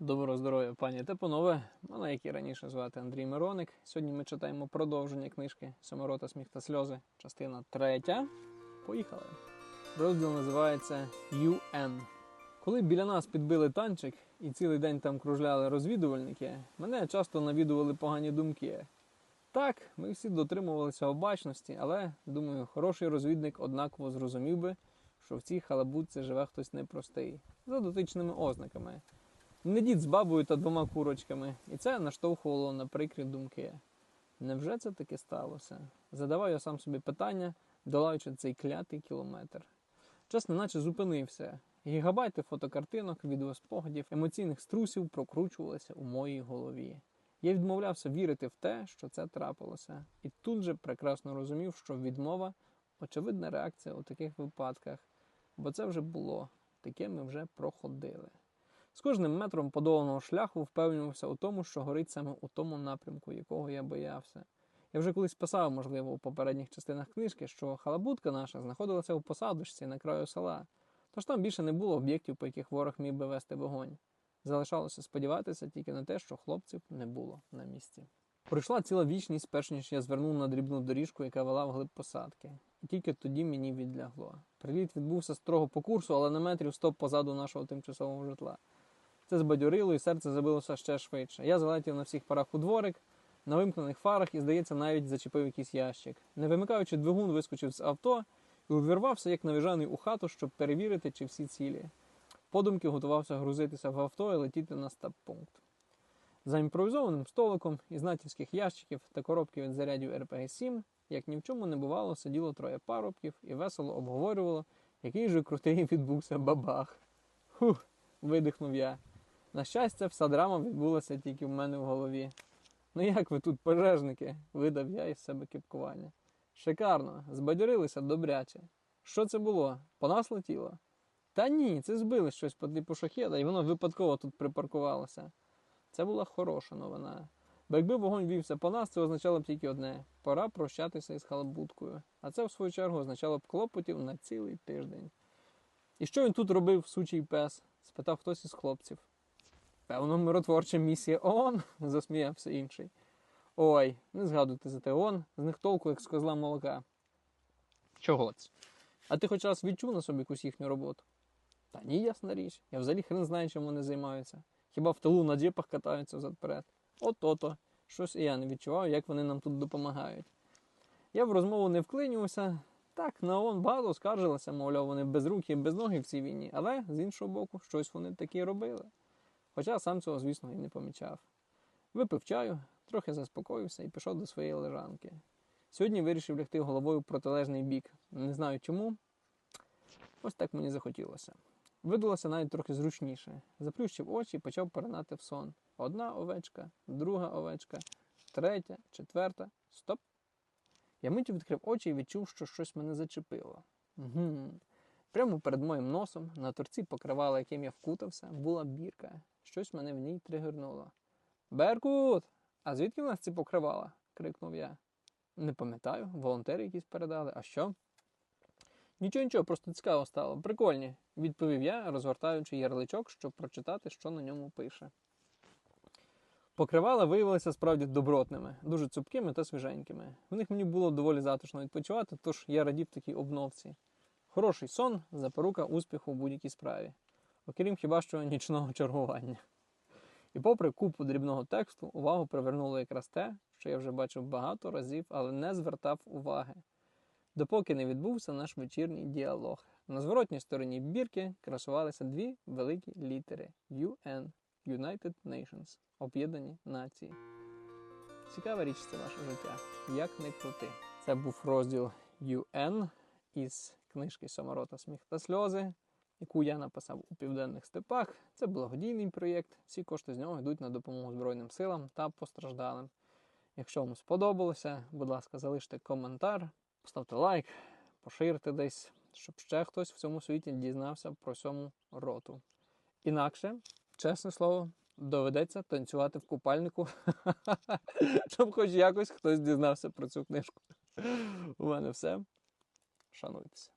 Доброго здоров'я, пані та панове. Мене, як і раніше звати Андрій Мироник. Сьогодні ми читаємо продовження книжки Саморота сміх та сльози, частина третя. Поїхали. Розділ називається UN. Коли біля нас підбили танчик і цілий день там кружляли розвідувальники, мене часто навідували погані думки. Так, ми всі дотримувалися обачності, але думаю, хороший розвідник однаково зрозумів би, що в цій халабутці живе хтось непростий, за дотичними ознаками. Не дід з бабою та двома курочками, і це наштовхувало на прикрі думки. Невже це таки сталося? Задавав я сам собі питання, долаючи цей клятий кілометр. Час неначе зупинився. Гігабайти фотокартинок, відеоспогадів, емоційних струсів прокручувалися у моїй голові. Я відмовлявся вірити в те, що це трапилося, і тут же прекрасно розумів, що відмова очевидна реакція у таких випадках, бо це вже було, таке ми вже проходили. З кожним метром подоланого шляху впевнювався у тому, що горить саме у тому напрямку, якого я боявся. Я вже колись писав, можливо, у попередніх частинах книжки, що халабутка наша знаходилася у посадочці на краю села, тож там більше не було об'єктів, по яких ворог міг би вести вогонь. Залишалося сподіватися тільки на те, що хлопців не було на місці. Пройшла ціла вічність, перш ніж я звернув на дрібну доріжку, яка вела вглиб посадки. І тільки тоді мені відлягло. Приліт відбувся строго по курсу, але на метрів сто позаду нашого тимчасового житла. Це збадьорило і серце забилося ще швидше. Я залетів на всіх парах у дворик, на вимкнених фарах і, здається, навіть зачепив якийсь ящик. Не вимикаючи двигун, вискочив з авто і увірвався, як навіжаний у хату, щоб перевірити, чи всі цілі. Подумки готувався грузитися в авто і летіти на стаб-пункт. За імпровізованим столиком із натівських ящиків та коробки від зарядів РПГ-7, як ні в чому не бувало, сиділо троє парубків і весело обговорювало, який же крутий відбувся бабах. Хух, видихнув я. На щастя, вся драма відбулася тільки в мене в голові. Ну як ви тут, пожежники? видав я із себе кипкування. Шикарно, збадьорилися добряче. Що це було? По нас летіло? Та ні, це збили щось по типу шахеда, і воно випадково тут припаркувалося. Це була хороша новина. Бо якби вогонь вівся по нас, це означало б тільки одне: пора прощатися із халабуткою. А це, в свою чергу, означало б клопотів на цілий тиждень. І що він тут робив, сучий пес? спитав хтось із хлопців. Певно, миротворча місія ООН, засміявся інший. Ой, не згадуйте за те ООН, з них толку, як з козла молока. Чого це? А ти хоч раз відчув на собі якусь їхню роботу? Та ні, ясна річ. Я взагалі хрен знаю, чим вони займаються. Хіба в тилу на джипах катаються взад-перед. От-ото. Щось і я не відчував, як вони нам тут допомагають. Я в розмову не вклинювався. Так, на ООН багато скаржилися, мовляв, вони безрукі і без ноги в цій війні, але з іншого боку, щось вони таке робили. Хоча сам цього, звісно, і не помічав. Випив чаю, трохи заспокоївся і пішов до своєї лежанки. Сьогодні вирішив лягти головою в протилежний бік. Не знаю чому. Ось так мені захотілося. Видалося навіть трохи зручніше. Заплющив очі і почав перенати в сон. Одна овечка, друга овечка, третя, четверта. Стоп! Я миттю відкрив очі і відчув, що щось мене зачепило. Угу. Прямо перед моїм носом, на торці покривала, яким я вкутався, була бірка. Щось мене в ній тригернуло. Беркут! А звідки в нас ці покривала? крикнув я. Не пам'ятаю, волонтери якісь передали. А що? Нічого, нічого, просто цікаво стало. Прикольні, відповів я, розгортаючи ярличок, щоб прочитати, що на ньому пише. Покривала виявилися справді добротними, дуже цупкими та свіженькими. В них мені було доволі затишно відпочивати, тож я радів такій обновці. Хороший сон запорука успіху у будь-якій справі, окрім хіба що нічного чергування. І попри купу дрібного тексту, увагу привернуло якраз те, що я вже бачив багато разів, але не звертав уваги. Допоки не відбувся наш вечірній діалог. На зворотній стороні бірки красувалися дві великі літери UN United Nations Об'єднані Нації. Цікава річ це ваше життя. Як не крути. Це був розділ UN із книжки Саморота Сміх та сльози, яку я написав у південних степах. Це благодійний проєкт. Всі кошти з нього йдуть на допомогу Збройним силам та постраждалим. Якщо вам сподобалося, будь ласка, залиште коментар, поставте лайк, поширте десь, щоб ще хтось в цьому світі дізнався про сьому роту. Інакше, чесне слово, доведеться танцювати в купальнику, щоб хоч якось хтось дізнався про цю книжку. У мене все. Шануйтеся.